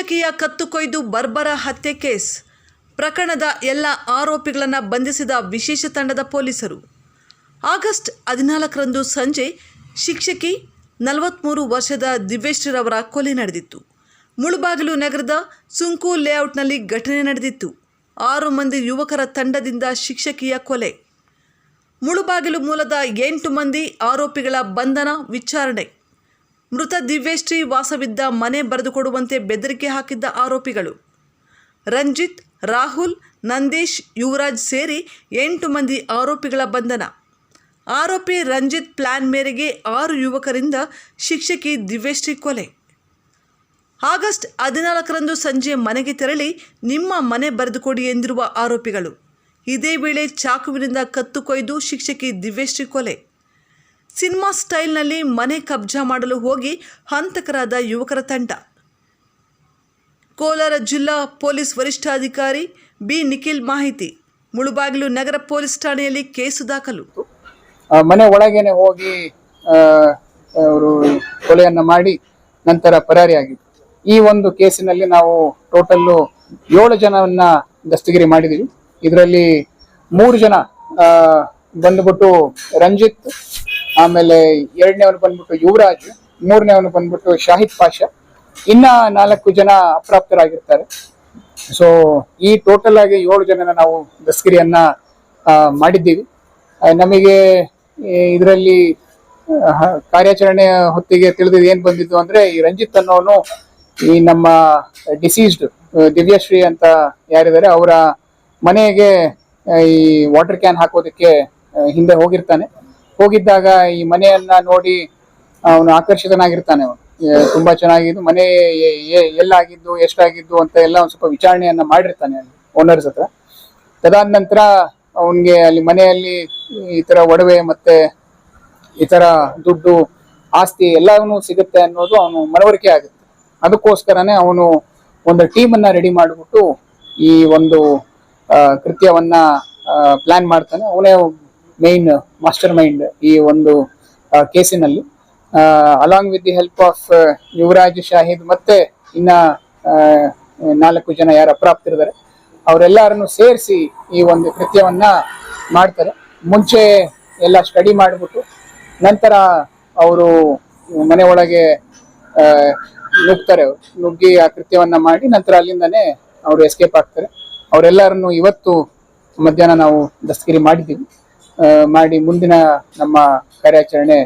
ಶಿಕ್ಷಕಿಯ ಕತ್ತು ಕೊಯ್ದು ಬರ್ಬರ ಹತ್ಯೆ ಕೇಸ್. ಪ್ರಕರಣದ ಎಲ್ಲ ಆರೋಪಿಗಳನ್ನು ಬಂಧಿಸಿದ ವಿಶೇಷ ತಂಡದ ಪೊಲೀಸರು. ಆಗಸ್ಟ್ ಹದಿನಾಲ್ಕರಂದು ಸಂಜೆ ಶಿಕ್ಷಕಿ ನಲವತ್ತ್ಮೂರು ವರ್ಷದ ದಿವ್ಯಶ್ರೀರವರ ಕೊಲೆ ನಡೆದಿತ್ತು. ಮುಳುಬಾಗಿಲು ನಗರದ ಸುಂಕು ಲೇಔಟ್ನಲ್ಲಿ ಘಟನೆ ನಡೆದಿತ್ತು. ಆರು ಮಂದಿ ಯುವಕರ ತಂಡದಿಂದ ಶಿಕ್ಷಕಿಯ ಕೊಲೆ. ಮುಳುಬಾಗಿಲು ಮೂಲದ ಎಂಟು ಮಂದಿ ಆರೋಪಿಗಳ ಬಂಧನ ವಿಚಾರಣೆ. ಮೃತ ದಿವ್ಯಶ್ರೀ ವಾಸವಿದ್ದ ಮನೆ ಬರೆದುಕೊಡುವಂತೆ ಬೆದರಿಕೆ ಹಾಕಿದ್ದ ಆರೋಪಿಗಳು. ರಂಜಿತ್, ರಾಹುಲ್, ನಂದೀಶ್, ಯುವರಾಜ್ ಸೇರಿ ಎಂಟು ಮಂದಿ ಆರೋಪಿಗಳ ಬಂಧನ. ಆರೋಪಿ ರಂಜಿತ್ ಪ್ಲಾನ್ ಮೇರೆಗೆ ಆರು ಯುವಕರಿಂದ ಶಿಕ್ಷಕಿ ದಿವ್ಯಶ್ರೀ ಕೊಲೆ. ಆಗಸ್ಟ್ ಹದಿನಾಲ್ಕರಂದು ಸಂಜೆ ಮನೆಗೆ ತೆರಳಿ ನಿಮ್ಮ ಮನೆ ಬರೆದುಕೊಡಿ ಎಂದಿರುವ ಆರೋಪಿಗಳು. ಇದೇ ವೇಳೆ ಚಾಕುವಿನಿಂದ ಕತ್ತು ಕೊಯ್ದು ಶಿಕ್ಷಕಿ ದಿವ್ಯಶ್ರೀ ಕೊಲೆ. ಸಿನಿಮಾ ಸ್ಟೈಲ್ನಲ್ಲಿ ಮನೆ ಕಬ್ಜಾ ಮಾಡಲು ಹೋಗಿ ಹಂತಕರಾದ ಯುವಕರ ತಂಡ. ಕೋಲಾರ ಜಿಲ್ಲಾ ಪೊಲೀಸ್ ವರಿಷ್ಠಾಧಿಕಾರಿ ಬಿ. ನಿಖಿಲ್ ಮಾಹಿತಿ. ಮುಳುಬಾಗಿಲು ನಗರ ಪೊಲೀಸ್ ಠಾಣೆಯಲ್ಲಿ ಕೇಸು ದಾಖಲು. ಮನೆ ಒಳಗೇನೆ ಹೋಗಿ ಅವರು ಕೊಲೆಯನ್ನ ಮಾಡಿ ನಂತರ ಪರಾರಿಯಾಗಿತ್ತು ಈ ಒಂದು ಕೇಸಿನಲ್ಲಿ ನಾವು ಟೋಟಲ್ಲು ಏಳು ಜನವನ್ನ ದಸ್ತಗಿರಿ ಮಾಡಿದೀವಿ ಇದರಲ್ಲಿ ಮೂರು ಜನ ಬಂದ್ಬಿಟ್ಟು ರಂಜಿತ್ ಆಮೇಲೆ ಎರಡನೇವನು ಬಂದ್ಬಿಟ್ಟು ಯುವರಾಜ್ ಮೂರನೇವನು ಬಂದ್ಬಿಟ್ಟು ಶಾಹಿದ್ ಪಾಷಾ. ಇನ್ನ ನಾಲ್ಕು ಜನ ಅಪ್ರಾಪ್ತರಾಗಿರ್ತಾರೆ. ಸೊ ಈ ಟೋಟಲ್ ಆಗಿ ಏಳು ಜನನ ನಾವು ದಸ್ಕರಿಯನ್ನ ಮಾಡಿದ್ದೀವಿ. ನಮಗೆ ಇದರಲ್ಲಿ ಕಾರ್ಯಾಚರಣೆ ಹೊತ್ತಿಗೆ ತಿಳಿದಿದ್ದು ಏನ್ ಬಂದಿದ್ದು ಅಂದ್ರೆ, ಈ ರಂಜಿತ್ ಅನ್ನೋನು ಈ ನಮ್ಮ ಡಿಸೀಸ್ಡ್ ದಿವ್ಯಶ್ರೀ ಅಂತ ಯಾರಿದ್ದಾರೆ, ಅವರ ಮನೆಗೆ ಈ ವಾಟರ್ ಕ್ಯಾನ್ ಹಾಕೋದಕ್ಕೆ ಹಿಂದೆ ಹೋಗಿರ್ತಾನೆ. ಹೋಗಿದ್ದಾಗ ಈ ಮನೆಯನ್ನ ನೋಡಿ ಅವನು ಆಕರ್ಷಿತನಾಗಿರ್ತಾನೆ ಅವನು. ತುಂಬಾ ಚೆನ್ನಾಗಿದ್ದು, ಮನೆ ಎಲ್ಲಾಗಿದ್ದು, ಎಷ್ಟಾಗಿದ್ದು ಅಂತ ಎಲ್ಲ ಒಂದ್ ಸ್ವಲ್ಪ ವಿಚಾರಣೆಯನ್ನ ಮಾಡಿರ್ತಾನೆ ಓನರ್ಸ್ ಹತ್ರ. ತದಾದ ನಂತರ ಅವನಿಗೆ ಅಲ್ಲಿ ಮನೆಯಲ್ಲಿ ಈ ತರ ಒಡವೆ ಮತ್ತೆ ಈ ತರ ದುಡ್ಡು, ಆಸ್ತಿ ಎಲ್ಲವೂ ಸಿಗುತ್ತೆ ಅನ್ನೋದು ಅವನು ಮನವರಿಕೆ ಆಗುತ್ತೆ. ಅದಕ್ಕೋಸ್ಕರನೇ ಅವನು ಒಂದು ಟೀಮ್ ಅನ್ನ ರೆಡಿ ಮಾಡಿಬಿಟ್ಟು ಈ ಒಂದು ಕೃತ್ಯವನ್ನ ಪ್ಲಾನ್ ಮಾಡ್ತಾನೆ. ಅವನೇ ಮೈನ್ ಮಾಸ್ಟರ್ ಮೈಂಡ್ ಈ ಒಂದು ಕೇಸಿನಲ್ಲಿ. Along with the help of Yuvraj Shahid ಮತ್ತೆ ಇನ್ನ ನಾಲ್ಕು ಜನ ಯಾರು ಅಪ್ರಾಪ್ತಿರ್ತಾರೆ ಅವರೆಲ್ಲರನ್ನು ಸೇರಿಸಿ ಈ ಒಂದು ಕೃತ್ಯವನ್ನ ಮಾಡ್ತಾರೆ. ಮುಂಚೆ ಎಲ್ಲ ಸ್ಟಡಿ ಮಾಡಿಬಿಟ್ಟು, ನಂತರ ಅವರು ಮನೆ ಒಳಗೆ ನುಗ್ತಾರೆ. ನುಗ್ಗಿ ಆ ಕೃತ್ಯವನ್ನ ಮಾಡಿ ನಂತರ ಅಲ್ಲಿಂದನೇ ಅವರು ಎಸ್ಕೇಪ್ ಆಗ್ತಾರೆ. ಅವರೆಲ್ಲರನ್ನು ಇವತ್ತು ಮಧ್ಯಾಹ್ನ ನಾವು ದಸ್ತಗಿರಿ ಮಾಡಿದ್ದೀವಿ. ಮಾಡಿ ಮುಂದಿನ ನಮ್ಮ ಕಾರ್ಯಾಚರಣೆ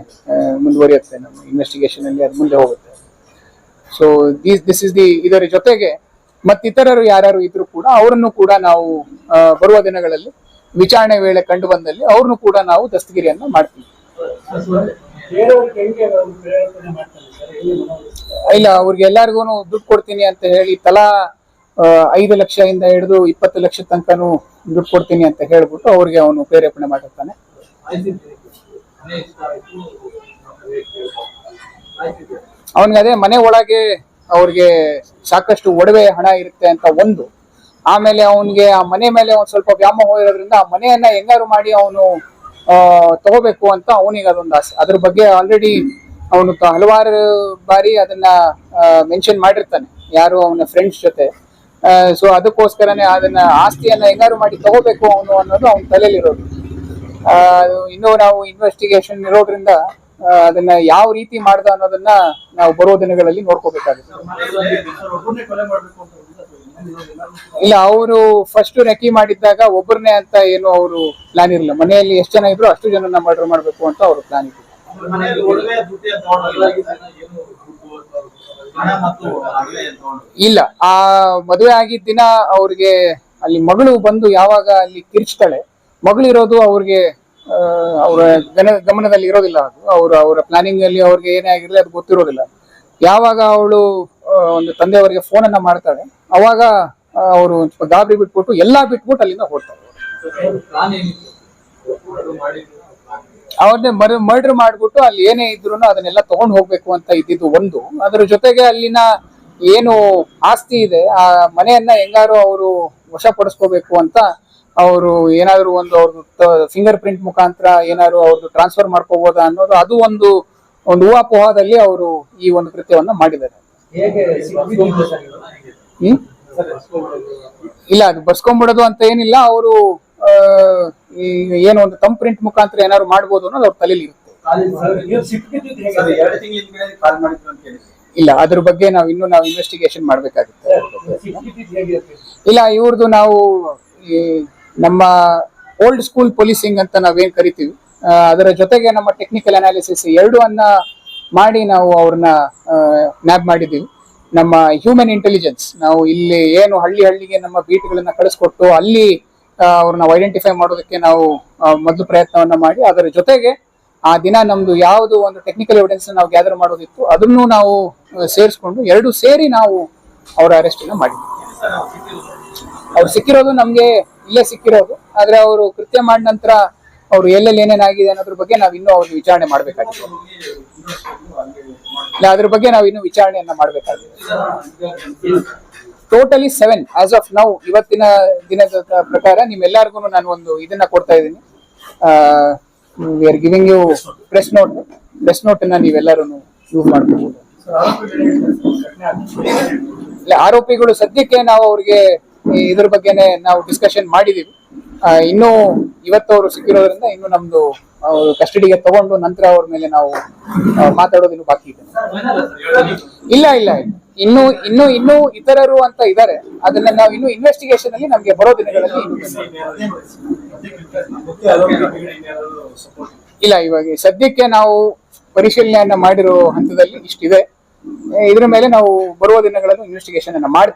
ಮುಂದುವರಿಯುತ್ತೆ. ನಮ್ಮ ಇನ್ವೆಸ್ಟಿಗೇಷನ್ ಅಲ್ಲಿ ಅದು ಮುಂದೆ ಹೋಗುತ್ತೆ. So this this is the ಇದರ ಜೊತೆಗೆ ಮತ್ತಿತರರು ಯಾರ್ಯಾರು ಇದ್ರು ಕೂಡ ಅವರನ್ನು ಕೂಡ ನಾವು ಬರುವ ದಿನಗಳಲ್ಲಿ ವಿಚಾರಣೆ ವೇಳೆ ಕಂಡು ಬಂದಲ್ಲಿ ಅವ್ರನ್ನು ಕೂಡ ನಾವು ದಸ್ತಗಿರಿಯನ್ನ ಮಾಡ್ತೀವಿ. ಇಲ್ಲ, ಅವ್ರಿಗೆ ಎಲ್ಲಾರ್ಗು ದುಡ್ಡು ಕೊಡ್ತೀನಿ ಅಂತ ಹೇಳಿ ತಲಾ ಐದು ಐದು ಲಕ್ಷದಿಂದ ಹಿಡಿದು ಇಪ್ಪತ್ತು ಲಕ್ಷ ತನಕನೂ ದುಡ್ಡು ಕೊಡ್ತೀನಿ ಅಂತ ಹೇಳ್ಬಿಟ್ಟು ಅವ್ರಿಗೆ ಅವನು ಪ್ರೇರೇಪಣೆ ಮಾಡಿರ್ತಾನೆ. ಅವನಿಗೆ ಅದೇ ಮನೆ ಒಳಗೆ ಅವ್ರಿಗೆ ಸಾಕಷ್ಟು ಒಡವೆ ಹಣ ಇರುತ್ತೆ ಅಂತ ಒಂದು. ಆಮೇಲೆ ಅವನಿಗೆ ಆ ಮನೆ ಮೇಲೆ ಒಂದು ಸ್ವಲ್ಪ ವ್ಯಾಮೋಹ ಇರೋದ್ರಿಂದ ಆ ಮನೆಯನ್ನ ಹೆಂಗಾರು ಮಾಡಿ ಅವನು ತಗೋಬೇಕು ಅಂತ ಅವನಿಗೆ ಅದೊಂದು ಆಸೆ. ಅದ್ರ ಬಗ್ಗೆ ಆಲ್ರೆಡಿ ಅವನು ಹಲವಾರು ಬಾರಿ ಅದನ್ನ ಮೆನ್ಷನ್ ಮಾಡಿರ್ತಾನೆ. ಯಾರು ಅವನ ಫ್ರೆಂಡ್ಸ್ ಜೊತೆ. ಸೊ ಅದಕ್ಕೋಸ್ಕರನೇ ಅದನ್ನ ಆಸ್ತಿಯನ್ನ ಹೆಂಗಾರು ಮಾಡಿ ತಗೋಬೇಕು ಅವನು ಅನ್ನೋದು ಅವನ ತಲೆಯಲ್ಲಿರೋದು. ಇನ್ನೂ ನಾವು ಇನ್ವೆಸ್ಟಿಗೇಷನ್ ಇರೋದ್ರಿಂದ ಅದನ್ನ ಯಾವ ರೀತಿ ಮಾಡ್ದ ಅನ್ನೋದನ್ನ ನಾವು ಬರೋ ದಿನಗಳಲ್ಲಿ ನೋಡ್ಕೋಬೇಕಾಗುತ್ತೆ. ಇಲ್ಲ, ಅವರು ಫಸ್ಟ್ ರೆಕಿ ಮಾಡಿದ್ದಾಗ ಒಬ್ಬರನ್ನೇ ಅಂತ ಏನು ಅವರು ಪ್ಲಾನ್ ಇರಲಿಲ್ಲ. ಮನೆಯಲ್ಲಿ ಎಷ್ಟು ಜನ ಇದ್ರು ಅಷ್ಟು ಜನನ ಮರ್ಡರ್ ಮಾಡಬೇಕು ಅಂತ ಅವರು ಪ್ಲಾನ್ ಇತ್ತು. ಇಲ್ಲ ಆ ಮದುವೆ ಆಗಿದ್ದ ದಿನ ಅವ್ರಿಗೆ ಅಲ್ಲಿ ಮಗಳು ಬಂದು ಯಾವಾಗ ಅಲ್ಲಿ ಕಿರ್ಚ್ತಾಳೆ ಮಗಳಿರೋದು ಅವ್ರಿಗೆ ಅವರ ಗನ ಗಮನದಲ್ಲಿ ಇರೋದಿಲ್ಲ ಅದು. ಅವ್ರ ಅವರ ಪ್ಲಾನಿಂಗ್ ಅಲ್ಲಿ ಅವ್ರಿಗೆ ಏನೇ ಆಗಿರಲಿ ಅದು ಗೊತ್ತಿರೋದಿಲ್ಲ. ಯಾವಾಗ ಅವಳು ಒಂದು ತಂದೆಯವರಿಗೆ ಫೋನ್ ಅನ್ನ ಮಾಡ್ತಾಳೆ ಅವಾಗ ಅವರು ಗಾಬರಿ ಬಿಟ್ಬಿಟ್ಟು ಎಲ್ಲಾ ಬಿಟ್ಬಿಟ್ಟು ಅಲ್ಲಿಂದ ಹೋಗ್ತಾರೆ. ಅವ್ರನ್ನೇ ಮರ್ ಮರ್ಡರ್ ಮಾಡ್ಬಿಟ್ಟು ಅಲ್ಲಿ ಏನೇ ಇದ್ರು ಅದನ್ನೆಲ್ಲ ತಗೊಂಡ್ ಹೋಗ್ಬೇಕು ಅಂತ ಇದ್ದಿದ್ದು ಒಂದು. ಅದರ ಜೊತೆಗೆ ಅಲ್ಲಿನ ಏನು ಆಸ್ತಿ ಇದೆ ಆ ಮನೆಯನ್ನ ಹೆಂಗಾರು ಅವರು ವಶಪಡಿಸ್ಕೋಬೇಕು ಅಂತ ಅವರು ಏನಾದ್ರು ಒಂದು ಅವ್ರದ್ದು ಫಿಂಗರ್ ಪ್ರಿಂಟ್ ಮುಖಾಂತರ ಏನಾದ್ರು ಅವ್ರದ್ದು ಟ್ರಾನ್ಸ್ಫರ್ ಮಾಡ್ಕೋಬೋದಾ ಅನ್ನೋದು ಅದು ಒಂದು ಒಂದು ಊಹಾಪೋಹದಲ್ಲಿ ಅವರು ಈ ಒಂದು ಕೃತ್ಯವನ್ನ ಮಾಡಿದ್ದಾರೆ. ಇಲ್ಲ ಅದು ಬರ್ಸ್ಕೊಂಡ್ಬಿಡೋದು ಅಂತ ಏನಿಲ್ಲ ಅವರು ಏನು ಒಂದು ತಮ್ ಪ್ರಿಂಟ್ ಮುಖಾಂತರ ಏನಾದ್ರು ಮಾಡ್ಬೋದು ಅನ್ನೋದು ಅವ್ರ ತಲೆಯಲ್ಲಿ ಇರುತ್ತೆ. ಎರಡು ತಿಂಗಳ ಹಿಂದ್ಗಡೆ ಕಾಲ್ ಮಾಡಿದ್ರು ಅಂತ ಹೇಳಿದ್ರು ಇಲ್ಲ ಅದ್ರ ಬಗ್ಗೆ ನಾವು ಇನ್ನು ನಾವು ಇನ್ವೆಸ್ಟಿಗೇಷನ್ ಮಾಡ್ಬೇಕಾಗುತ್ತೆ. ಇಲ್ಲ ಇವ್ರದ್ದು ನಾವು ಈ ನಮ್ಮ ಓಲ್ಡ್ ಸ್ಕೂಲ್ ಪೊಲೀಸಿಂಗ್ ಅಂತ ನಾವೇನ್ ಕರಿತೀವಿ ಆ, ಅದರ ಜೊತೆಗೆ ನಮ್ಮ ಟೆಕ್ನಿಕಲ್ ಅನಾಲಿಸಿಸ್ ಎರಡು ಅನ್ನ ಮಾಡಿ ನಾವು ಅವ್ರನ್ನ ನ್ಯಾಬ್ ಮಾಡಿದ್ದೀವಿ. ನಮ್ಮ ಹ್ಯೂಮನ್ ಇಂಟೆಲಿಜೆನ್ಸ್ ನಾವು ಇಲ್ಲಿ ಏನು ಹಳ್ಳಿ ಹಳ್ಳಿಗೆ ನಮ್ಮ ಬೀಟ್ಗಳನ್ನ ಕಳಿಸ್ಕೊಟ್ಟು ಅಲ್ಲಿ ಅವ್ರನ್ನ ಐಡೆಂಟಿಫೈ ಮಾಡೋದಕ್ಕೆ ನಾವು ಮೊದಲು ಪ್ರಯತ್ನವನ್ನ ಮಾಡಿ, ಅದರ ಜೊತೆಗೆ ಆ ದಿನ ನಮ್ದು ಯಾವುದು ಒಂದು ಟೆಕ್ನಿಕಲ್ ಎವಿಡೆನ್ಸ್ ನಾವು ಗ್ಯಾದರ್ ಮಾಡೋದಿತ್ತು, ಅದನ್ನು ನಾವು ಸೇರಿಸ್ಕೊಂಡು ಎರಡು ಸೇರಿ ನಾವು ಅವರ ಅರೆಸ್ಟ್ ಮಾಡಿದ್ವಿ. ಅವ್ರು ಸಿಕ್ಕಿರೋದು ನಮಗೆ ಇಲ್ಲೇ ಸಿಕ್ಕಿರೋದು, ಆದ್ರೆ ಅವರು ಕೃತ್ಯ ಮಾಡಿದ ನಂತರ ಅವ್ರು ಎಲ್ಲೆಲ್ಲಿ ಏನೇನಾಗಿದೆ ಅನ್ನೋದ್ರ ಬಗ್ಗೆ ನಾವು ಇನ್ನೂ ಅವ್ರಿಗೆ ವಿಚಾರಣೆ ಮಾಡಬೇಕಾಗಿದೆ. ಅದ್ರ ಬಗ್ಗೆ ನಾವು ಇನ್ನೂ ವಿಚಾರಣೆಯನ್ನ ಮಾಡ್ಬೇಕಾಗಿದೆ. Totally seven as of now ಇವತ್ತಿನ ದಿನದ ಪ್ರಕಾರ ನಿಮ್ಮೆಲ್ಲರಿಗೂ ನಾನು ಒಂದು ಇದನ್ನ ಕೊಡ್ತಾ ಇದ್ದೀನಿ. We are giving you press note press note ಅನ್ನ ನೀವೆಲ್ಲರೂ ಯೂಸ್ ಮಾಡ್ಕೋಬಹುದು ಇಲ್ಲ ಆರೋಪಿಗಳು ಸದ್ಯಕ್ಕೆ ನಾವು ಅವ್ರಿಗೆ ಇದ್ರ ಬಗ್ಗೆನೆ ನಾವು ಡಿಸ್ಕಷನ್ ಮಾಡಿದೀವಿ. ಇನ್ನೂ ಇವತ್ತು ಅವರು ಸಿಕ್ಕಿರೋದ್ರಿಂದ ಇನ್ನು ನಮ್ದು ಕಸ್ಟಡಿಗೆ ತಗೊಂಡು ನಂತರ ಅವ್ರ ಮೇಲೆ ನಾವು ಮಾತಾಡೋದಿನ್ನು ಬಾಕಿ ಇದೆ. ಇಲ್ಲ ಇಲ್ಲ ಇಲ್ಲ. ಇನ್ನು ಇನ್ನು ಇನ್ನು ಇತರರು ಅಂತ ಇದ್ದಾರೆ ಅದನ್ನ ನಾವು ಇನ್ನು ಇನ್ವೆಸ್ಟಿಗೇಷನ್ ಅಲ್ಲಿ ನಮ್ಗೆ ಬರೋ ದಿನಗಳಲ್ಲಿ ಇಲ್ಲ, ಇವಾಗ ಸದ್ಯಕ್ಕೆ ನಾವು ಪರಿಶೀಲನೆಯನ್ನ ಮಾಡಿರೋ ಹಂತದಲ್ಲಿ ಇಷ್ಟಿದೆ. ಇದ್ರ ಮೇಲೆ ನಾವು ಬರುವ ದಿನಗಳನ್ನು ಇನ್ವೆಸ್ಟಿಗೇಷನ್ ಅನ್ನ ಮಾಡ್ತೀವಿ.